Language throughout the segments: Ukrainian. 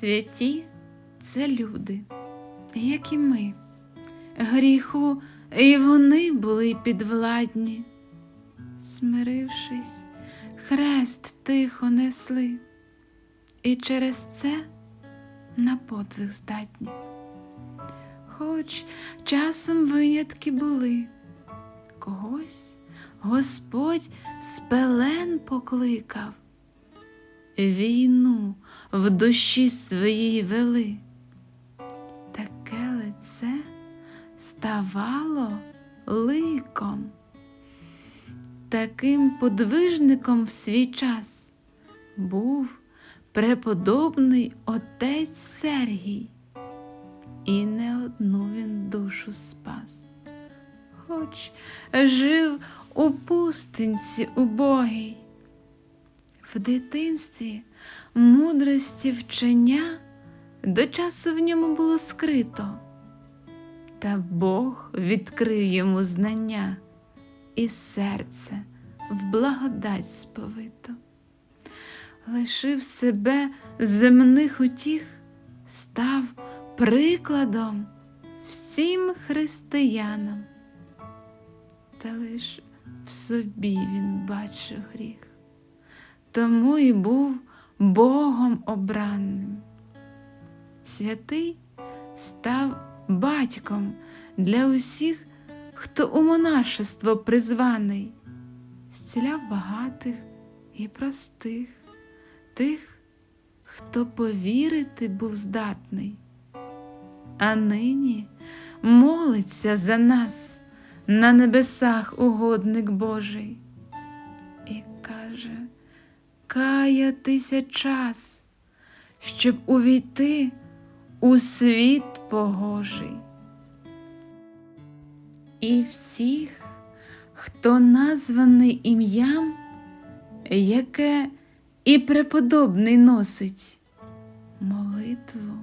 Святі це люди, як і ми. Гріху і вони були підвладні. Смирившись, хрест тихо несли, і через це на подвиг здатні. Хоч часом винятки були, когось Господь з пелен покликав, війну в душі своїй вели. Таке лице ставало ликом. Таким подвижником в свій час був преподобний отець Сергій, і не одну він душу спас, хоч жив у пустинці убогій. В дитинстві мудрості вчення до часу в ньому було скрито, та Бог відкрив йому знання, і серце в благодать сповито. Лишив себе земних утіх, став прикладом всім християнам, та лиш в собі він бачив гріх, тому і був Богом обранним. Святий став батьком для усіх, хто у монашество призваний, зціляв багатих і простих, тих, хто повірити був здатний. А нині молиться за нас на небесах угодник Божий і каже, каятися час, щоб увійти у світ погожий. І всіх, хто названий ім'ям, яке і преподобний носить, молитву,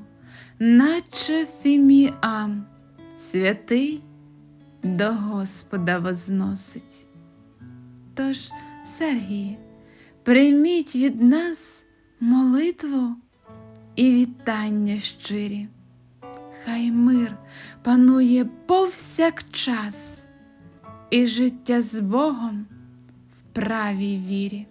наче фіміам, святий до Господа возносить. Тож, Сергії, прийміть від нас молитву і вітання щирі. Хай мир панує повсякчас, і життя з Богом в правій вірі.